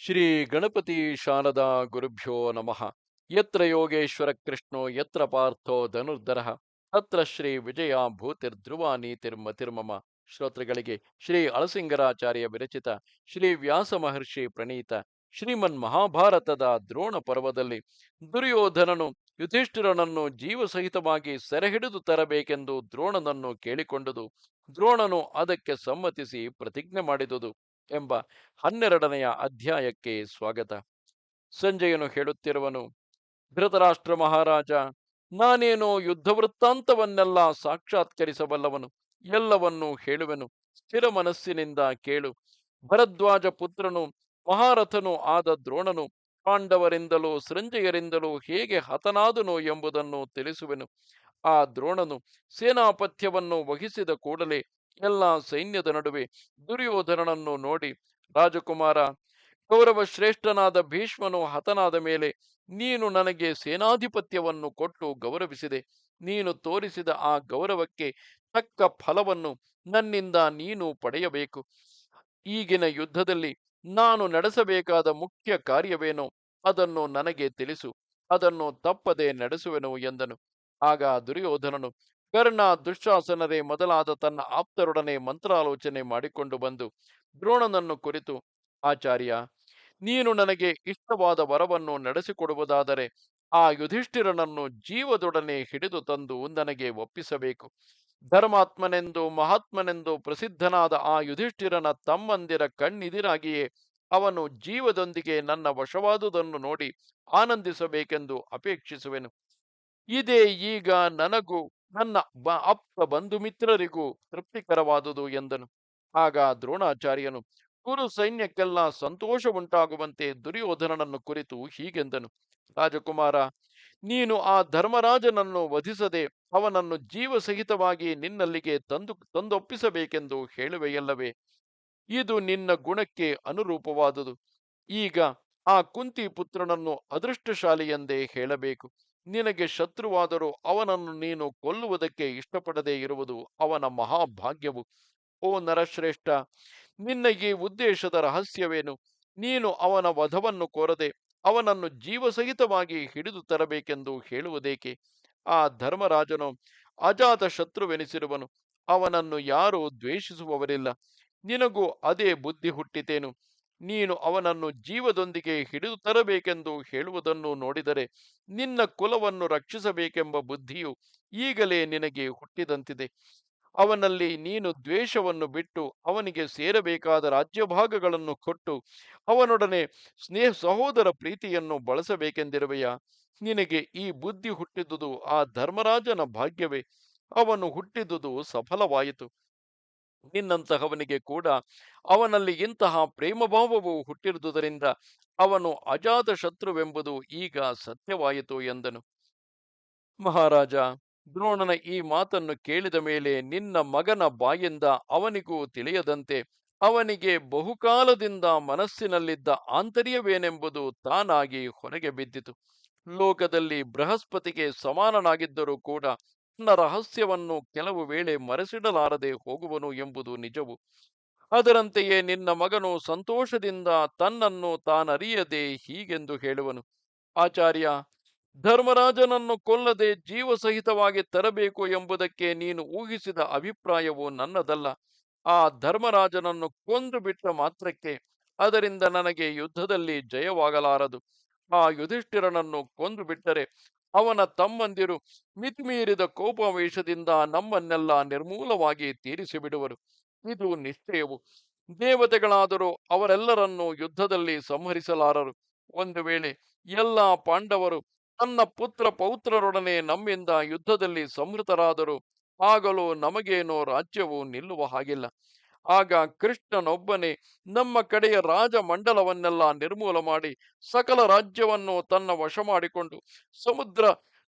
ಶ್ರೀ ಗಣಪತಿ ಶಾರದಾ ಗುರುಭ್ಯೋ ನಮಃ. ಯತ್ರ ಯೋಗೇಶ್ವರ ಕೃಷ್ಣೋ, ಯತ್ರ ಪಾರ್ಥೋ ಧನುರ್ಧರ ತತ್ರ ಶ್ರೀ ವಿಜಯ ಭೂತಿರ್ಧ್ರುವ ನೀತಿರ್ಮತಿರ್ಮಮ ಶ್ರೋತೃಗಳಿಗೆ ಶ್ರೀ ಅಳಸಿಂಗರಾಚಾರ್ಯ ವಿರಚಿತ ಶ್ರೀ ವ್ಯಾಸ ಮಹರ್ಷಿ ಪ್ರಣೀತ ಶ್ರೀಮನ್ ಮಹಾಭಾರತದ ದ್ರೋಣ ಪರ್ವದಲ್ಲಿ ದುರ್ಯೋಧನನು ಯುಧಿಷ್ಠಿರನನ್ನು ಜೀವಸಹಿತವಾಗಿ ಸೆರೆಹಿಡಿದು ತರಬೇಕೆಂದು ದ್ರೋಣನನ್ನು ಕೇಳಿಕೊಂಡುದು. ದ್ರೋಣನು ಅದಕ್ಕೆ ಸಮ್ಮತಿಸಿ ಪ್ರತಿಜ್ಞೆ ಮಾಡಿದುದು. ಎಂಬ ಹನ್ನೆರಡನೆಯ ಅಧ್ಯಾಯಕ್ಕೆ ಸ್ವಾಗತ. ಸಂಜಯನು ಹೇಳುತ್ತಿರುವನು, ಧೃತರಾಷ್ಟ್ರ ಮಹಾರಾಜ, ನಾನೇನೋ ಯುದ್ಧ ವೃತ್ತಾಂತವನ್ನೆಲ್ಲ ಸಾಕ್ಷಾತ್ಕರಿಸಬಲ್ಲವನು, ಎಲ್ಲವನ್ನೂ ಹೇಳುವೆನು. ಸ್ಥಿರ ಮನಸ್ಸಿನಿಂದ ಕೇಳು. ಭರದ್ವಾಜ ಪುತ್ರನು, ಮಹಾರಥನು ಆದ ದ್ರೋಣನು, ಪಾಂಡವರಿಂದಲೂ ಸೃಂಜಯರಿಂದಲೂ ಹೇಗೆ ಹತನಾದನು ಎಂಬುದನ್ನು ತಿಳಿಸುವೆನು. ಆ ದ್ರೋಣನು ಸೇನಾಪಥ್ಯವನ್ನು ವಹಿಸಿದ ಕೂಡಲೇ ಎಲ್ಲ ಸೈನ್ಯದ ನಡುವೆ ದುರ್ಯೋಧನನನ್ನು ನೋಡಿ ರಾಜಕುಮಾರ ಕೌರವ ಶ್ರೇಷ್ಠನಾದ ಭೀಷ್ಮನು ಹತನಾದ ಮೇಲೆ ನೀನು ನನಗೆ ಸೇನಾಧಿಪತ್ಯವನ್ನು ಕೊಟ್ಟು ಗೌರವಿಸಿದೆ. ನೀನು ತೋರಿಸಿದ ಆ ಗೌರವಕ್ಕೆ ತಕ್ಕ ಫಲವನ್ನು ನನ್ನಿಂದ ನೀನು ಪಡೆಯಬೇಕು. ಈಗಿನ ಯುದ್ಧದಲ್ಲಿ ನಾನು ನಡೆಸಬೇಕಾದ ಮುಖ್ಯ ಕಾರ್ಯವೇನೋ ಅದನ್ನು ನನಗೆ ತಿಳಿಸು, ಅದನ್ನು ತಪ್ಪದೆ ನಡೆಸುವೆನು ಎಂದನು. ಆಗ ದುರ್ಯೋಧನನು ಕರ್ಣ ದುಶ್ಶಾಸನರೇ ಮೊದಲಾದ ತನ್ನ ಆಪ್ತರೊಡನೆ ಮಂತ್ರಾಲೋಚನೆ ಮಾಡಿಕೊಂಡು ಬಂದು ದ್ರೋಣನನ್ನು ಕುರಿತು, ಆಚಾರ್ಯ, ನೀನು ನನಗೆ ಇಷ್ಟವಾದ ವರವನ್ನು ನಡೆಸಿಕೊಡುವುದಾದರೆ ಆ ಯುಧಿಷ್ಠಿರನನ್ನು ಜೀವದೊಡನೆ ಹಿಡಿದು ತಂದು ನನಗೆ ಒಪ್ಪಿಸಬೇಕು. ಧರ್ಮಾತ್ಮನೆಂದು ಮಹಾತ್ಮನೆಂದು ಪ್ರಸಿದ್ಧನಾದ ಆ ಯುಧಿಷ್ಠಿರನ ತಮ್ಮಂದಿರ ಕಣ್ಣಿದಿರಾಗಿಯೇ ಅವನು ಜೀವದೊಂದಿಗೆ ನನ್ನ ವಶವಾದುದನ್ನು ನೋಡಿ ಆನಂದಿಸಬೇಕೆಂದು ಅಪೇಕ್ಷಿಸುವೆನು. ಇದೇ ಈಗ ನನಗೂ ನನ್ನ ಅಪ್ಪ ಬಂಧು ಮಿತ್ರರಿಗೂ ತೃಪ್ತಿಕರವಾದುದು ಎಂದನು. ಆಗ ದ್ರೋಣಾಚಾರ್ಯನು, ಗುರು ಸೈನ್ಯಕ್ಕೆಲ್ಲ ಸಂತೋಷ ಉಂಟಾಗುವಂತೆ ದುರ್ಯೋಧನನನ್ನು ಕುರಿತು ಹೀಗೆಂದನು. ರಾಜಕುಮಾರ, ನೀನು ಆ ಧರ್ಮರಾಜನನ್ನು ವಧಿಸದೆ ಅವನನ್ನು ಜೀವಸಹಿತವಾಗಿ ನಿನ್ನಲ್ಲಿಗೆ ತಂದು, ತಂದೊಪ್ಪಿಸಬೇಕೆಂದು ಹೇಳುವೆಯಲ್ಲವೇ? ಇದು ನಿನ್ನ ಗುಣಕ್ಕೆ ಅನುರೂಪವಾದುದು. ಈಗ ಆ ಕುಂತಿ ಪುತ್ರನನ್ನು ಅದೃಷ್ಟಶಾಲಿ ಎಂದೇ ಹೇಳಬೇಕು. ನಿನಗೆ ಶತ್ರುವಾದರೂ ಅವನನ್ನು ನೀನು ಕೊಲ್ಲುವುದಕ್ಕೆ ಇಷ್ಟಪಡದೇ ಇರುವುದು ಅವನ ಮಹಾಭಾಗ್ಯವು. ಓ ನರಶ್ರೇಷ್ಠ, ನಿನ್ನ ಈ ಉದ್ದೇಶದ ರಹಸ್ಯವೇನು? ನೀನು ಅವನ ವಧವನ್ನು ಕೋರದೆ ಅವನನ್ನು ಜೀವಸಹಿತವಾಗಿ ಹಿಡಿದು ತರಬೇಕೆಂದು ಹೇಳುವುದೇಕೆ? ಆ ಧರ್ಮರಾಜನು ಅಜಾತ ಶತ್ರುವೆನಿಸಿರುವನು, ಅವನನ್ನು ಯಾರೂ ದ್ವೇಷಿಸುವವರಿಲ್ಲ. ನಿನಗೂ ಅದೇ ಬುದ್ಧಿ ಹುಟ್ಟಿತೇನು? ನೀನು ಅವನನ್ನು ಜೀವದೊಂದಿಗೆ ಹಿಡಿದು ತರಬೇಕೆಂದು ಹೇಳುವುದನ್ನು ನೋಡಿದರೆ ನಿನ್ನ ಕುಲವನ್ನು ರಕ್ಷಿಸಬೇಕೆಂಬ ಬುದ್ಧಿಯು ಈಗಲೇ ನಿನಗೆ ಹುಟ್ಟಿದಂತಿದೆ. ಅವನಲ್ಲಿ ನೀನು ದ್ವೇಷವನ್ನು ಬಿಟ್ಟು ಅವನಿಗೆ ಸೇರಬೇಕಾದ ರಾಜ್ಯಭಾಗಗಳನ್ನು ಕೊಟ್ಟು ಅವನೊಡನೆ ಸ್ನೇಹ ಸಹೋದರ ಪ್ರೀತಿಯನ್ನು ಬಳಸಬೇಕೆಂದಿರುವೆಯಾ? ನಿನಗೆ ಈ ಬುದ್ಧಿ ಹುಟ್ಟಿದುದು ಆ ಧರ್ಮರಾಜನ ಭಾಗ್ಯವೇ. ಅವನು ಹುಟ್ಟಿದುದು ಸಫಲವಾಯಿತು. ನಿನ್ನಂತಹವನಿಗೆ ಕೂಡ ಅವನಲ್ಲಿ ಇಂತಹ ಪ್ರೇಮಭಾವವು ಹುಟ್ಟಿರುವುದರಿಂದ ಅವನು ಅಜಾತ ಶತ್ರುವೆಂಬುದು ಈಗ ಸತ್ಯವಾಯಿತು ಎಂದನು. ಮಹಾರಾಜ, ದ್ರೋಣನ ಈ ಮಾತನ್ನು ಕೇಳಿದ ಮೇಲೆ ನಿನ್ನ ಮಗನ ಬಾಯಿಂದ ಅವನಿಗೂ ತಿಳಿಯದಂತೆ ಅವನಿಗೆ ಬಹುಕಾಲದಿಂದ ಮನಸ್ಸಿನಲ್ಲಿದ್ದ ಆಂತರ್ಯವೇನೆಂಬುದು ತಾನಾಗಿ ಹೊರಗೆ ಬಿದ್ದಿತು. ಲೋಕದಲ್ಲಿ ಬೃಹಸ್ಪತಿಗೆ ಸಮಾನನಾಗಿದ್ದರೂ ಕೂಡ ತನ್ನ ರಹಸ್ಯವನ್ನು ಕೆಲವು ವೇಳೆ ಮರೆಸಿಡಲಾರದೆ ಹೋಗುವನು ಎಂಬುದು ನಿಜವು. ಅದರಂತೆಯೇ ನಿನ್ನ ಮಗನು ಸಂತೋಷದಿಂದ ತನ್ನನ್ನು ತಾನರಿಯದೆ ಹೀಗೆಂದು ಹೇಳುವನು. ಆಚಾರ್ಯ, ಧರ್ಮರಾಜನನ್ನು ಕೊಲ್ಲದೆ ಜೀವಸಹಿತವಾಗಿ ತರಬೇಕು ಎಂಬುದಕ್ಕೆ ನೀನು ಊಹಿಸಿದ ಅಭಿಪ್ರಾಯವು ನನ್ನದಲ್ಲ. ಆ ಧರ್ಮರಾಜನನ್ನು ಕೊಂದು ಬಿಟ್ಟ ಮಾತ್ರಕ್ಕೆ ಅದರಿಂದ ನನಗೆ ಯುದ್ಧದಲ್ಲಿ ಜಯವಾಗಲಾರದು. ಆ ಯುಧಿಷ್ಠಿರನನ್ನು ಕೊಂದು ಬಿಟ್ಟರೆ ಅವನ ತಮ್ಮಂದಿರು ಮಿತಿಮೀರಿದ ಕೋಪಾವೇಶದಿಂದ ನಮ್ಮನ್ನೆಲ್ಲ ನಿರ್ಮೂಲವಾಗಿ ತೀರಿಸಿಬಿಡುವರು. ಇದು ನಿಶ್ಚಯವು. ದೇವತೆಗಳಾದರೂ ಅವರೆಲ್ಲರನ್ನೂ ಯುದ್ಧದಲ್ಲಿ ಸಂಹರಿಸಲಾರರು. ಒಂದು ವೇಳೆ ಎಲ್ಲ ಪಾಂಡವರು ತನ್ನ ಪುತ್ರ ಪೌತ್ರರೊಡನೆ ನಮ್ಮಿಂದ ಯುದ್ಧದಲ್ಲಿ ಸಂಹೃತರಾದರು, ಆಗಲೂ ನಮಗೇನೋ ರಾಜ್ಯವು ನಿಲ್ಲುವ ಹಾಗಿಲ್ಲ. ಆಗ ಕೃಷ್ಣನೊಬ್ಬನೇ ನಮ್ಮ ಕಡೆಯ ರಾಜ ಮಂಡಲವನ್ನೆಲ್ಲ ನಿರ್ಮೂಲ ಮಾಡಿ ಸಕಲ ರಾಜ್ಯವನ್ನು ತನ್ನ ವಶ ಮಾಡಿಕೊಂಡು ಸಮುದ್ರ,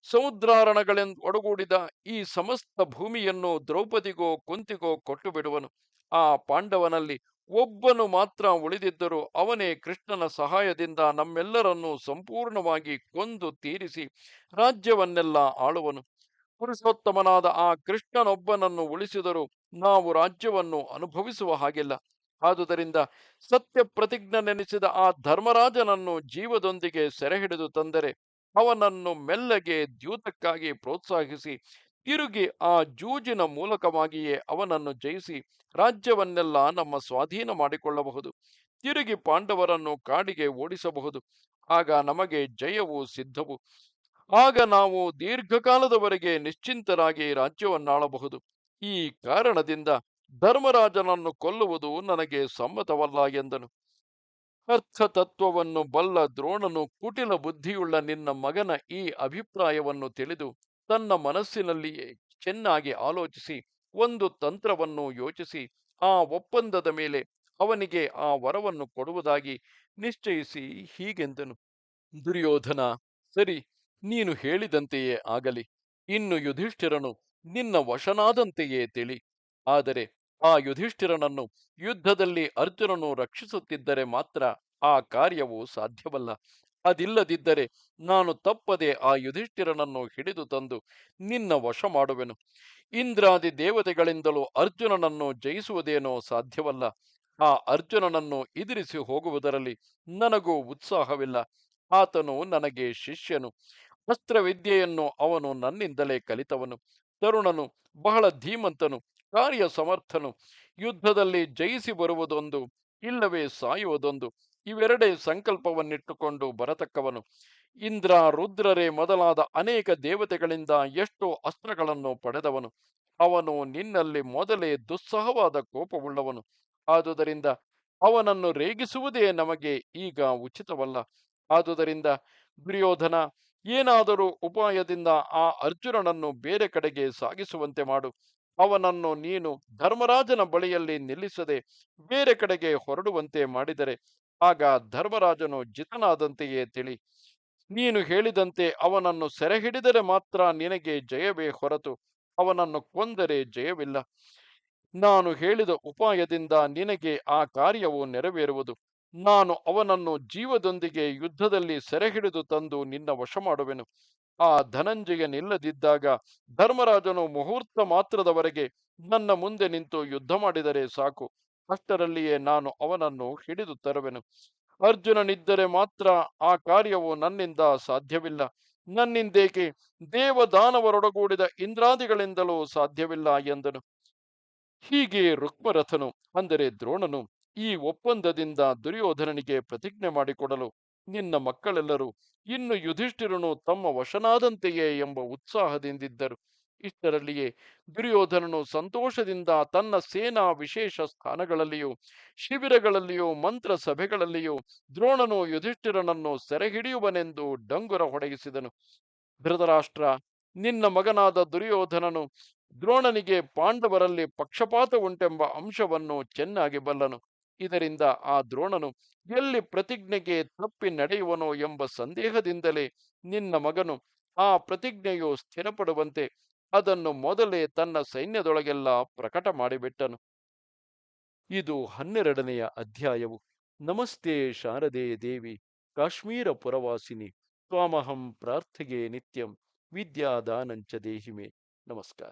ಸಮುದ್ರಾರಣಗಳೆಂದು ಒಡಗೂಡಿದ ಈ ಸಮಸ್ತ ಭೂಮಿಯನ್ನು ದ್ರೌಪದಿಗೋ ಕುಂತಿಗೋ ಕೊಟ್ಟು ಬಿಡುವನು. ಆ ಪಾಂಡವನಲ್ಲಿ ಒಬ್ಬನು ಮಾತ್ರ ಉಳಿದಿದ್ದರೂ ಅವನೇ ಕೃಷ್ಣನ ಸಹಾಯದಿಂದ ನಮ್ಮೆಲ್ಲರನ್ನೂ ಸಂಪೂರ್ಣವಾಗಿ ಕೊಂದು ತೀರಿಸಿ ರಾಜ್ಯವನ್ನೆಲ್ಲ ಆಳುವನು. ಪುರುಷೋತ್ತಮನಾದ ಆ ಕೃಷ್ಣನೊಬ್ಬನನ್ನು ಉಳಿಸಿದರೂ ನಾವು ರಾಜ್ಯವನ್ನು ಅನುಭವಿಸುವ ಹಾಗಿಲ್ಲ. ಆದುದರಿಂದ ಸತ್ಯ ಪ್ರತಿಜ್ಞೆ ನೆನೆಸಿದ ಆ ಧರ್ಮರಾಜನನ್ನು ಜೀವದೊಂದಿಗೆ ಸೆರೆ ಹಿಡಿದು ತಂದರೆ ಅವನನ್ನು ಮೆಲ್ಲಗೆ ದ್ಯೂತಕ್ಕಾಗಿ ಪ್ರೋತ್ಸಾಹಿಸಿ, ತಿರುಗಿ ಆ ಜೂಜಿನ ಮೂಲಕವಾಗಿಯೇ ಅವನನ್ನು ಜಯಿಸಿ ರಾಜ್ಯವನ್ನೆಲ್ಲ ನಮ್ಮ ಸ್ವಾಧೀನ ಮಾಡಿಕೊಳ್ಳಬಹುದು. ತಿರುಗಿ ಪಾಂಡವರನ್ನು ಕಾಡಿಗೆ ಓಡಿಸಬಹುದು. ಆಗ ನಮಗೆ ಜಯವು ಸಿದ್ಧವು. ಆಗ ನಾವು ದೀರ್ಘಕಾಲದವರೆಗೆ ನಿಶ್ಚಿಂತರಾಗಿ ರಾಜ್ಯವನ್ನಾಳಬಹುದು. ಈ ಕಾರಣದಿಂದ ಧರ್ಮರಾಜನನ್ನು ಕೊಲ್ಲುವುದು ನನಗೆ ಸಮ್ಮತವಲ್ಲ ಎಂದನು. ಅರ್ಥ ತತ್ವವನ್ನು ಬಲ್ಲ ದ್ರೋಣನು ಕುಟಿಲ ಬುದ್ಧಿಯುಳ್ಳ ನಿನ್ನ ಮಗನ ಈ ಅಭಿಪ್ರಾಯವನ್ನು ತಿಳಿದು ತನ್ನ ಮನಸ್ಸಿನಲ್ಲಿಯೇ ಚೆನ್ನಾಗಿ ಆಲೋಚಿಸಿ, ಒಂದು ತಂತ್ರವನ್ನು ಯೋಚಿಸಿ, ಆ ಒಪ್ಪಂದದ ಮೇಲೆ ಅವನಿಗೆ ಆ ವರವನ್ನು ಕೊಡುವುದಾಗಿ ನಿಶ್ಚಯಿಸಿ ಹೀಗೆಂದನು. ದುರ್ಯೋಧನ, ಸರಿ, ನೀನು ಹೇಳಿದಂತೆಯೇ ಆಗಲಿ. ಇನ್ನು ಯುಧಿಷ್ಠಿರನು ನಿನ್ನ ವಶನಾದಂತೆಯೇ ತಿಳಿ. ಆದರೆ ಆ ಯುಧಿಷ್ಠಿರನನ್ನು ಯುದ್ಧದಲ್ಲಿ ಅರ್ಜುನನು ರಕ್ಷಿಸುತ್ತಿದ್ದರೆ ಮಾತ್ರ ಆ ಕಾರ್ಯವು ಸಾಧ್ಯವಲ್ಲ. ಅದಿಲ್ಲದಿದ್ದರೆ ನಾನು ತಪ್ಪದೆ ಆ ಯುಧಿಷ್ಠಿರನನ್ನು ಹಿಡಿದು ತಂದು ನಿನ್ನ ವಶ ಮಾಡುವೆನು. ಇಂದ್ರಾದಿ ದೇವತೆಗಳಿಂದಲೂ ಅರ್ಜುನನನ್ನು ಜಯಿಸುವುದೇನೋ ಸಾಧ್ಯವಲ್ಲ. ಆ ಅರ್ಜುನನನ್ನು ಎದುರಿಸಿ ಹೋಗುವುದರಲ್ಲಿ ನನಗೂ ಉತ್ಸಾಹವಿಲ್ಲ. ಆತನು ನನಗೆ ಶಿಷ್ಯನು. ಅಸ್ತ್ರವಿದ್ಯೆಯನ್ನು ಅವನು ನನ್ನಿಂದಲೇ ಕಲಿತವನು. ತರುಣನು, ಬಹಳ ಧೀಮಂತನು, ಕಾರ್ಯ ಸಮರ್ಥನು. ಯುದ್ಧದಲ್ಲಿ ಜಯಿಸಿ ಬರುವುದೊಂದು, ಇಲ್ಲವೇ ಸಾಯುವುದೊಂದು, ಇವೆರಡೇ ಸಂಕಲ್ಪವನ್ನಿಟ್ಟುಕೊಂಡು ಬರತಕ್ಕವನು. ಇಂದ್ರ ರುದ್ರರೇ ಮೊದಲಾದ ಅನೇಕ ದೇವತೆಗಳಿಂದ ಎಷ್ಟೋ ಅಸ್ತ್ರಗಳನ್ನು ಪಡೆದವನು. ಅವನು ನಿನ್ನಲ್ಲಿ ಮೊದಲೇ ದುಸ್ಸಹವಾದ ಕೋಪವುಳ್ಳವನು. ಆದುದರಿಂದ ಅವನನ್ನು ರೇಗಿಸುವುದೇ ನಮಗೆ ಈಗ ಉಚಿತವಲ್ಲ. ಆದುದರಿಂದ ದುರ್ಯೋಧನ ಏನಾದರೂ ಉಪಾಯದಿಂದ ಆ ಅರ್ಜುನನನ್ನು ಬೇರೆ ಕಡೆಗೆ ಸಾಗಿಸುವಂತೆ ಮಾಡು. ಅವನನ್ನು ನೀನು ಧರ್ಮರಾಜನ ಬಳಿಯಲ್ಲಿ ನಿಲ್ಲಿಸದೆ ಬೇರೆ ಕಡೆಗೆ ಹೊರಡುವಂತೆ ಮಾಡಿದರೆ ಆಗ ಧರ್ಮರಾಜನು ಜಿತನಾದಂತೆಯೇ ತಿಳಿ. ನೀನು ಹೇಳಿದಂತೆ ಅವನನ್ನು ಸೆರೆ ಹಿಡಿದರೆ ಮಾತ್ರ ನಿನಗೆ ಜಯವೇ ಹೊರತು, ಅವನನ್ನು ಕೊಂದರೆ ಜಯವಿಲ್ಲ. ನಾನು ಹೇಳಿದ ಉಪಾಯದಿಂದ ನಿನಗೆ ಆ ಕಾರ್ಯವು ನೆರವೇರುವುದು. ನಾನು ಅವನನ್ನು ಜೀವದೊಂದಿಗೆ ಯುದ್ಧದಲ್ಲಿ ಸೆರೆಹಿಡಿದು ತಂದು ನಿನ್ನ ವಶ ಮಾಡುವೆನು ಆ ಧನಂಜಯನಿಲ್ಲದಿದ್ದಾಗ ಧರ್ಮರಾಜನು ಮುಹೂರ್ತ ಮಾತ್ರದವರೆಗೆ ನನ್ನ ಮುಂದೆ ನಿಂತು ಯುದ್ಧ ಮಾಡಿದರೆ ಸಾಕು. ಅಷ್ಟರಲ್ಲಿಯೇ ನಾನು ಅವನನ್ನು ಹಿಡಿದು ತರುವೆನು. ಅರ್ಜುನನಿದ್ದರೆ ಮಾತ್ರ ಆ ಕಾರ್ಯವು ನನ್ನಿಂದ ಸಾಧ್ಯವಿಲ್ಲ. ನನ್ನಿಂದೇಕೆ ದೇವದಾನವರೊಡಗೂಡಿದ ಇಂದ್ರಾದಿಗಳಿಂದಲೂ ಸಾಧ್ಯವಿಲ್ಲ ಎಂದನು. ಹೀಗೆ ರುಕ್ಮರಥನು, ಅಂದರೆ ದ್ರೋಣನು ಈ ಒಪ್ಪಂದದಿಂದ ದುರ್ಯೋಧನನಿಗೆ ಪ್ರತಿಜ್ಞೆ ಮಾಡಿಕೊಡಲು ನಿನ್ನ ಮಕ್ಕಳೆಲ್ಲರೂ ಇನ್ನು ಯುಧಿಷ್ಠಿರನು ತಮ್ಮ ವಶನಾದಂತೆಯೇ ಎಂಬ ಉತ್ಸಾಹದಿಂದಿದ್ದರು. ಇಷ್ಟರಲ್ಲಿಯೇ ದುರ್ಯೋಧನನು ಸಂತೋಷದಿಂದ ತನ್ನ ಸೇನಾ ವಿಶೇಷ ಸ್ಥಾನಗಳಲ್ಲಿಯೂ, ಶಿಬಿರಗಳಲ್ಲಿಯೂ, ಮಂತ್ರ ಸಭೆಗಳಲ್ಲಿಯೂ ದ್ರೋಣನು ಯುಧಿಷ್ಠಿರನನ್ನು ಸೆರೆ ಹಿಡಿಯುವನೆಂದು ಡಂಗುರ ಹೊಡೆಯಿಸಿದನು. ಧೃತರಾಷ್ಟ್ರ, ನಿನ್ನ ಮಗನಾದ ದುರ್ಯೋಧನನು ದ್ರೋಣನಿಗೆ ಪಾಂಡವರಲ್ಲಿ ಪಕ್ಷಪಾತ ಉಂಟೆಂಬ ಅಂಶವನ್ನು ಚೆನ್ನಾಗಿ ಬಲ್ಲನು. ಇದರಿಂದ ಆ ದ್ರೋಣನು ಎಲ್ಲಿ ಪ್ರತಿಜ್ಞೆಗೆ ತಪ್ಪಿ ನಡೆಯುವನೋ ಎಂಬ ಸಂದೇಹದಿಂದಲೇ ನಿನ್ನ ಮಗನು ಆ ಪ್ರತಿಜ್ಞೆಯು ಸ್ಥಿರಪಡುವಂತೆ ಅದನ್ನು ಮೊದಲೇ ತನ್ನ ಸೈನ್ಯದೊಳಗೆಲ್ಲ ಪ್ರಕಟ ಮಾಡಿಬಿಟ್ಟನು. ಇದು ಹನ್ನೆರಡನೆಯ ಅಧ್ಯಾಯವು. ನಮಸ್ತೆ ಶಾರದೆ ದೇವಿ, ಕಾಶ್ಮೀರ ಪುರವಾಸಿನಿ, ತ್ವಾಮಹಂ ಪ್ರಾರ್ಥಿಗೆ ನಿತ್ಯಂ, ವಿದ್ಯಾದಾನಂಚ ದೇಹಿಮೆ. ನಮಸ್ಕಾರ.